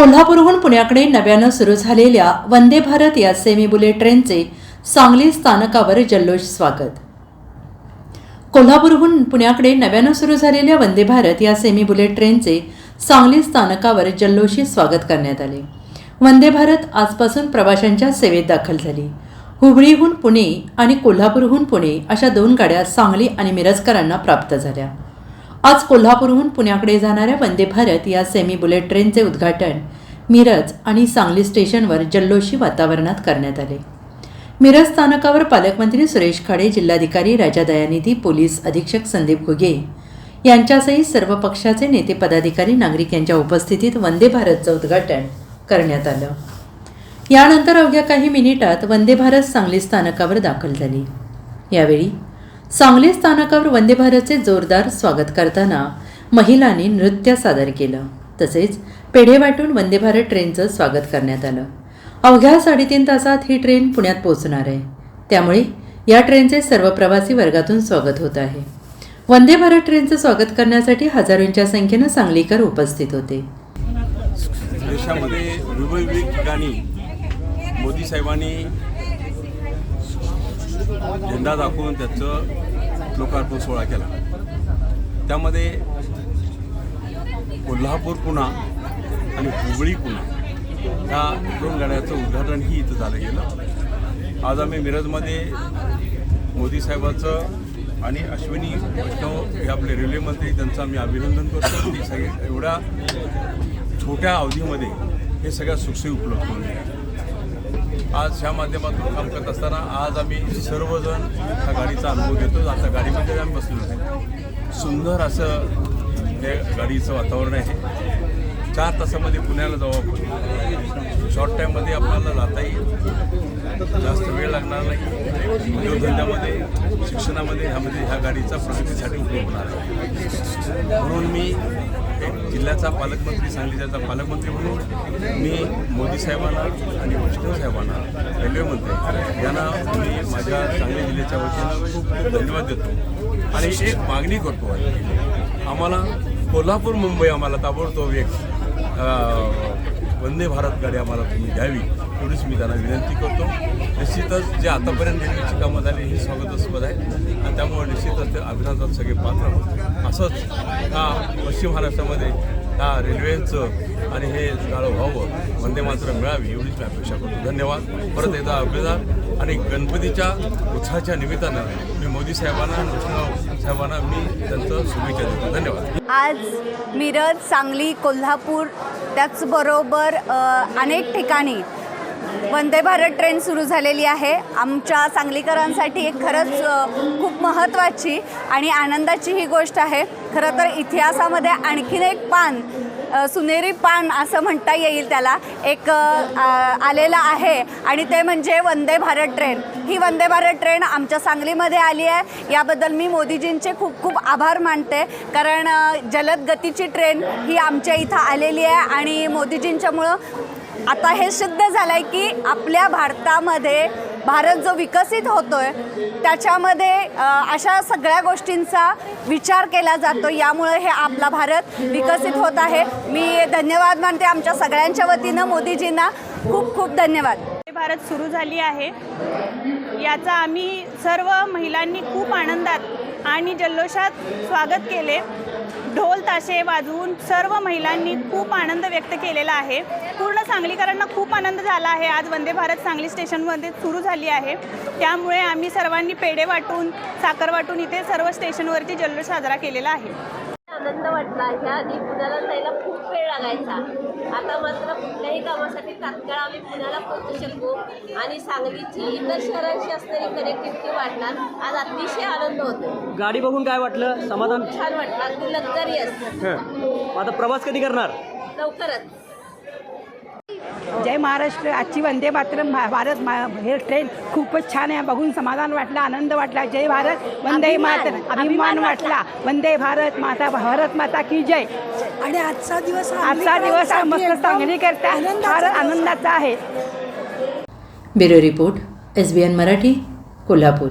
कोल्हापूरहून पुण्याकडे नव्यानं सुरू झालेल्या वंदे भारत या सेमी बुलेट ट्रेनचे सांगली स्थानकावर जल्लोष स्वागत. कोल्हापूरहून पुण्याकडे नव्यानं सुरू झालेल्या वंदे भारत या सेमी बुलेट ट्रेनचे सांगली स्थानकावर जल्लोषी स्वागत करण्यात आले. वंदे भारत आजपासून प्रवाशांच्या सेवेत दाखल झाली. हुबळीहून पुणे आणि कोल्हापूरहून पुणे अशा दोन गाड्या सांगली आणि मिरजकरांना प्राप्त झाल्या. आज कोल्हापूरहून पुण्याकडे जाणाऱ्या वंदे भारत या सेमी बुलेट ट्रेनचे उद्घाटन मिरज आणि सांगली स्टेशनवर जल्लोषी वातावरणात करण्यात आले. मिरज स्थानकावर पालकमंत्री सुरेश खाडे जिल्हाधिकारी राजा दयानिधी पोलीस अधीक्षक संदीप घुगे यांच्यासहित सर्व पक्षाचे नेते पदाधिकारी नागरिक यांच्या उपस्थितीत वंदे भारतचं उद्घाटन करण्यात आलं. यानंतर अवघ्या काही मिनिटात वंदे भारत सांगली स्थानकावर दाखल झाली. यावेळी सांगली स्थानकावर वंदे भारतचे जोरदार स्वागत करताना महिलांनी नृत्य सादर केलं. तसेच पेढे वाटून वंदे भारत ट्रेनचं स्वागत करण्यात आलं. अवघ्या साडेतीन तासात ही ट्रेन पुण्यात पोहोचणार आहे. त्यामुळे या ट्रेनचे सर्व प्रवासी वर्गातून स्वागत होत आहे. वंदे भारत ट्रेनचं स्वागत करण्यासाठी हजारोंच्या संख्येनं सांगलीकर उपस्थित होते. देशामध्ये विविध ठिकाणी मोदी साहेबांनी झेंडा दाखवून त्याचं लोकार्पण सोहळा केला. त्यामध्ये कोल्हापूर पुणा आणि हुबळी पुणा ह्या दोन गाड्याचं उद्घाटनही इथं झालं गेलं. आज आम्ही मिरजमध्ये मोदी साहेबाचं आणि अश्विनी वैष्णव हे आपले रेल्वे मंत्री त्यांचं आम्ही अभिनंदन करतो. की सगळे एवढ्या छोट्या अवधीमध्ये हे सगळ्या सुखसोयी उपलब्ध करून दिल्या. आज ह्या माध्यमातून काम करत असताना आज आम्ही सर्वजण ह्या गाडीचा अनुभव घेतो. आता गाडीमध्ये आम्ही बसलेलो सुंदर असं हे गाडीचं वातावरण आहे. चार तासामध्ये पुण्याला जाऊ आपण. शॉर्ट टाईममध्ये आपल्याला जाता येईल. जास्त वेळ लागणार नाही. उद्योगधंद्यामध्ये शिक्षणामध्ये ह्यामध्ये ह्या गाडीचा प्रगतीसाठी उपयोग होणार आहे. म्हणून मी एक जिल्ह्याचा पालकमंत्री सांगलीचा पालकमंत्री म्हणून मी मोदी साहेबांना आणि वैष्णव साहेबांना रेल्वे मंत्री यांना मी माझ्या सांगली जिल्ह्याच्या वतीनं खूप खूप धन्यवाद देतो. आणि एक मागणी करतो. आहे आम्हाला कोल्हापूर मुंबई आम्हाला ताबडतोब एक वंदे भारत गाडी आम्हाला तुम्ही द्यावी एवढीच मी त्यांना विनंती करतो. निश्चितच जे आतापर्यंत रेल्वेची कामं झाली ही स्वागतास्पद आहे. आणि त्यामुळे निश्चितच ते अभिनंदन सगळे पात्र असंच हा पश्चिम महाराष्ट्रामध्ये हा रेल्वेचं आणि हे गाळं व्हावं वंदे मात्र मिळावी एवढीच मी अपेक्षा करतो. धन्यवाद. परत एकदा अभिनंदन. आणि गणपतीच्या उत्साहाच्या निमित्तानं मी मोदी साहेबांना कृष्ण मी त्यांचं शुभेच्छा देतो. धन्यवाद. आज मिरज सांगली कोल्हापूर त्याचबरोबर अनेक ठिकाणी वंदे भारत ट्रेन सुरू झालेली आहे. आमच्या सांगलीकरांसाठी एक खरंच खूप महत्त्वाची आणि आनंदाची ही गोष्ट आहे. खरं तर इतिहासामध्ये आणखीन एक पान सुनेरी पान असं म्हणता येईल त्याला. एक आलेलं आहे. आणि ते म्हणजे वंदे भारत ट्रेन. ही वंदे भारत ट्रेन आमच्या सांगलीमध्ये आली आहे. याबद्दल मी मोदीजींचे खूप खूप आभार मानते. कारण जलद गतीची ट्रेन ही आमच्या इथं आलेली आहे. आणि मोदीजींच्यामुळं आता हे सिद्ध झालं आहे की आपल्या भारतामध्ये भारत जो विकसित होतोय त्याच्यामध्ये अशा सगळ्या गोष्टींचा विचार केला जातो. यामुळे हे आपला भारत विकसित होत आहे. मी धन्यवाद मानते आमच्या सगळ्यांच्या वतीनं मोदीजींना. खूप खूप धन्यवाद. भारत सुरू झाली आहे. याचा आम्ही सर्व महिलांनी खूप आनंदात आणि जल्लोषात स्वागत केले. ढोल ताशे वाजवून सर्व महिलांनी खूप आनंद व्यक्त केलेला आहे. पूर्ण सांगलीकरांना खूप आनंद झाला आहे. आज वंदे भारत सांगली स्टेशनमध्ये सुरू झाली आहे. त्यामुळे आम्ही सर्वांनी पेढे वाटून साखर वाटून इथे सर्व स्टेशनवरती जल्लोष साजरा केलेला आहे. आनंद वाटला. ह्या आधी पुण्याला जायला खूप वेळ लागायचा. आता मात्र कुठल्याही कामासाठी तात्काळ आम्ही पुण्याला पोहोचू शकतो आणि सांगलीची इतर शहरांशी असणारी कनेक्टिव्हिटी वाढणार. आज अतिशय आनंद होतो. गाडी बघून काय वाटलं? समाधान? छान वाटलं. अगदी लक्झरियस हं. आता प्रवास कधी करणार? लवकरच. जय महाराष्ट्र आजची वंदे मातरम भारत मा- हे ट्रेन खूपच छान आहे. बघून समाधान वाटलं आनंद वाटला. जय भारत वंदे मातरम. अभिमान वाटला. वंदे भारत माता भारत माता की जय. आणि आजचा दिवस आजचा दिवस मस्त चांगली करता फार आनंदाचा आहे. Bureau report S B N Marathi Kolhapur.